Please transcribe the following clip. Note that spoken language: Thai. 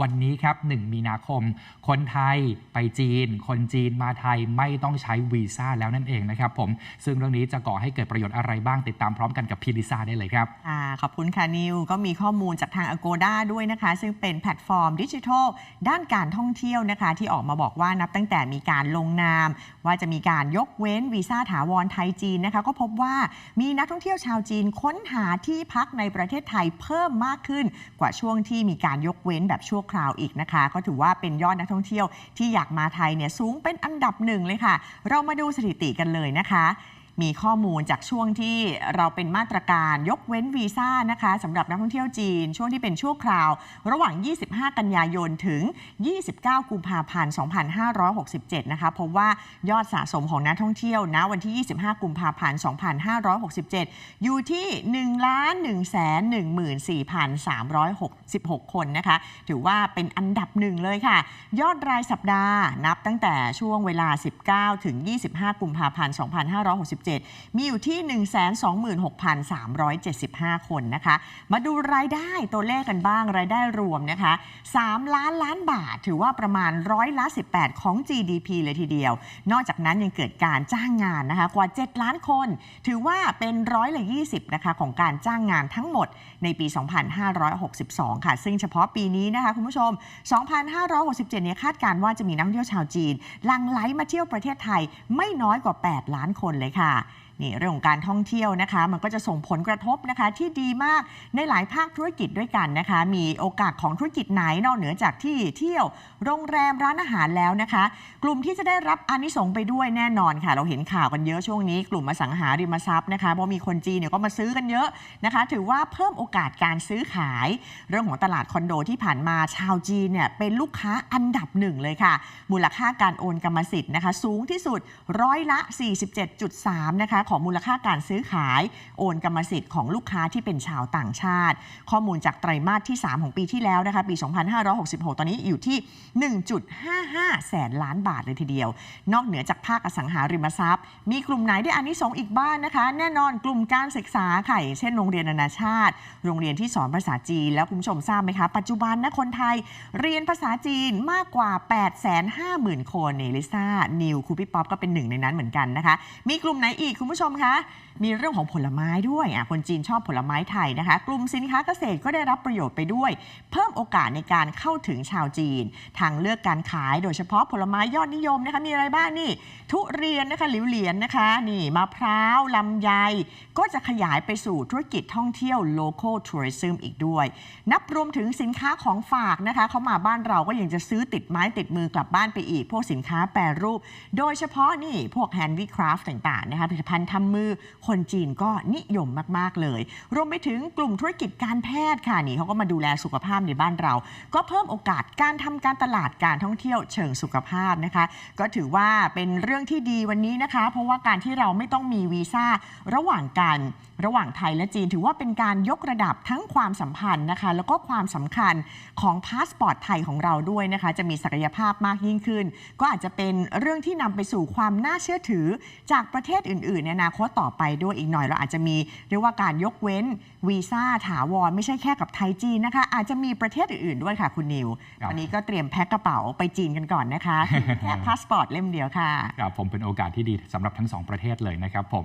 วันนี้ครับ 1 มีนาคม คนไทยไปจีน คนจีนมาไทยไม่ต้องใช้วีซ่าแล้วนั่นเองนะครับผม ซึ่งเรื่องนี้จะก่อให้เกิดประโยชน์อะไรบ้างติดตามพร้อมกันกับพี่ลิซ่าได้เลยครับค่ะขอบคุณค่ะนิว ก็มีข้อมูลจากทาง Agoda ด้วยนะคะ ซึ่งเป็นแพลตฟอร์มดิจิทัล ด้านการท่องเที่ยวนะคะ ที่ออกมาบอกว่านับตั้งแต่มีการลงนาม ว่าจะมีการยกเว้นวีซ่าถาวรไทยจีนนะคะ ก็พบว่ามีนักท่องเที่ยวชาวจีนค้นหาที่พักในประเทศไทยเพิ่มมากขึ้นกว่าช่วงที่มีการยกเว้นแบบชั่วคราวอีกนะคะ ก็ถือว่าเป็นยอดนักท่องเที่ยวที่อยากมาไทยเนี่ยสูงเป็นอันดับหนึ่งเลยค่ะ เรามาดูสถิติกันเลยนะคะ มีข้อมูลจากช่วงที่เราเป็นมาตรการยกเว้นวีซ่านะคะสำหรับนักท่องเที่ยวจีน ช่วงที่เป็นชั่วคราว ระหว่าง 25 กันยายนถึง 29 กุมภาพันธ์ 2567 นะคะพบว่ายอดสะสมของนักท่องเที่ยวณวันที่ 25 กุมภาพันธ์ 2567 อยู่ที่ 1 1 1 4 366 คนนะคะ ถือว่าเป็นอันดับหนึ่งเลยค่ะ ยอดรายสัปดาห์นับตั้งแต่ช่วงเวลา 19 ถึง 25 กุมภาพันธ์ 2567มีอยู่ที่ 126,375 คนนะคะ มาดูรายได้ตัวเลขกันบ้าง รายได้รวมนะคะ 3 ล้านล้านบาท ถือว่าประมาณร้อยละ18 ของ GDP เลยทีเดียว นอกจากนั้นยังเกิดการจ้างงานนะคะกว่า 7 ล้านคน ถือว่าเป็นร้อยละ20นะคะของการจ้างงานทั้งหมดในปี 2562 ค่ะ ซึ่งเฉพาะปีนี้นะคะคุณผู้ชม 2567 เนี่ยคาดการณ์ว่าจะมีนักท่องเที่ยวชาวจีน หลั่งไหลมาเที่ยวประเทศไทยไม่น้อยกว่า 8 ล้านคนเลยค่ะค่ะ นี่เรื่องของการท่องเที่ยวนะคะ มันก็จะส่งผลกระทบนะคะที่ดีมากในหลายภาคธุรกิจด้วยกันนะคะ มีโอกาสของธุรกิจไหนนอกเหนือจากที่เที่ยวโรงแรมร้านอาหารแล้วนะคะ กลุ่มที่จะได้รับอานิสงส์ไปด้วยแน่นอนค่ะ เราเห็นข่าวกันเยอะช่วงนี้ กลุ่มอสังหาริมทรัพย์นะคะเพราะมีคนจีนเนี่ยก็มาซื้อกันเยอะนะคะ ถือว่าเพิ่มโอกาสการซื้อขาย เรื่องของตลาดคอนโดที่ผ่านมาชาวจีนเนี่ยเป็นลูกค้าอันดับหนึ่งเลยค่ะ มูลค่าการโอนกรรมสิทธิ์นะคะ สูงที่สุดร้อยละ 47.3 นะคะของมูลค่าการซื้อขาย โอนกรรมสิทธิ์ของลูกค้าที่เป็นชาวต่างชาติ ข้อมูลจากไตรมาสที่ 3 ของปีที่แล้วนะคะปี 2566 ตอนนี้อยู่ที่ 1.55 แสนล้านบาทเลยทีเดียว นอกเหนือจากภาคอสังหาริมทรัพย์ มีกลุ่มไหนได้อานิสงส์อีกบ้างนะคะ แน่นอนกลุ่มการศึกษาค่ะเช่นโรงเรียนนานาชาติ โรงเรียนที่สอนภาษาจีน แล้วคุณผู้ชมทราบไหมคะ ปัจจุบันนะคนไทยเรียนภาษาจีนมากกว่า 850,000 คนเนลิซ่านิวคูพี่ป๊อปก็เป็นหนึ่งในนั้นเหมือนกันนะคะ มีกลุ่มไหนอีกคุณผู้ชมคะมีเรื่องของผลไม้ด้วยอะคนจีนชอบผลไม้ไทยนะคะ กลุ่มสินค้าเกษตรก็ได้รับประโยชน์ไปด้วย เพิ่มโอกาสในการเข้าถึงชาวจีน ทางเลือกการขายโดยเฉพาะผลไม้ยอดนิยมนะคะมีอะไรบ้างนี่ ทุเรียนนะคะหลิวเหรียญนะคะนี่มะพร้าวลำไย ก็จะขยายไปสู่ธุรกิจท่องเที่ยว local tourism อีกด้วย นับรวมถึงสินค้าของฝากนะคะเขามาบ้านเราก็ยังจะซื้อติดไม้ติดมือกลับบ้านไปอีก พวกสินค้าแปรรูป โดยเฉพาะนี่พวก handicraft ต่างๆนะคะผลิตภัณฑ์ทำมือ คนจีนก็นิยมมาก ๆ เลย รวมไปถึงกลุ่มธุรกิจการแพทย์ค่ะนี่เขาก็มาดูแลสุขภาพในบ้านเรา ก็เพิ่มโอกาสการทำการตลาดการท่องเที่ยวเชิงสุขภาพนะคะ ก็ถือว่าเป็นเรื่องที่ดีวันนี้นะคะ เพราะว่าการที่เราไม่ต้องมีวีซ่าระหว่างกันระหว่างไทยและจีน ถือว่าเป็นการยกระดับทั้งความสัมพันธ์นะคะ แล้วก็ความสำคัญของพาสปอร์ตไทยของเราด้วยนะคะ จะมีศักยภาพมากยิ่งขึ้น ก็อาจจะเป็นเรื่องที่นำไปสู่ความน่าเชื่อถือจากประเทศอื่นๆในอนาคตต่อไปด้วยอีกหน่อยเราอาจจะมีเรียกว่าการยกเว้นวีซ่าถาวรไม่ใช่แค่กับไทยจีนนะคะ อาจจะมีประเทศอื่น ๆ ด้วยค่ะคุณนิว วันนี้ก็เตรียมแพ็คกระเป๋าไปจีนกันก่อนนะคะแค่พาสปอร์ตเล่มเดียวค่ะครับผมเป็นโอกาสที่ดีสำหรับทั้งสองประเทศเลยนะครับผม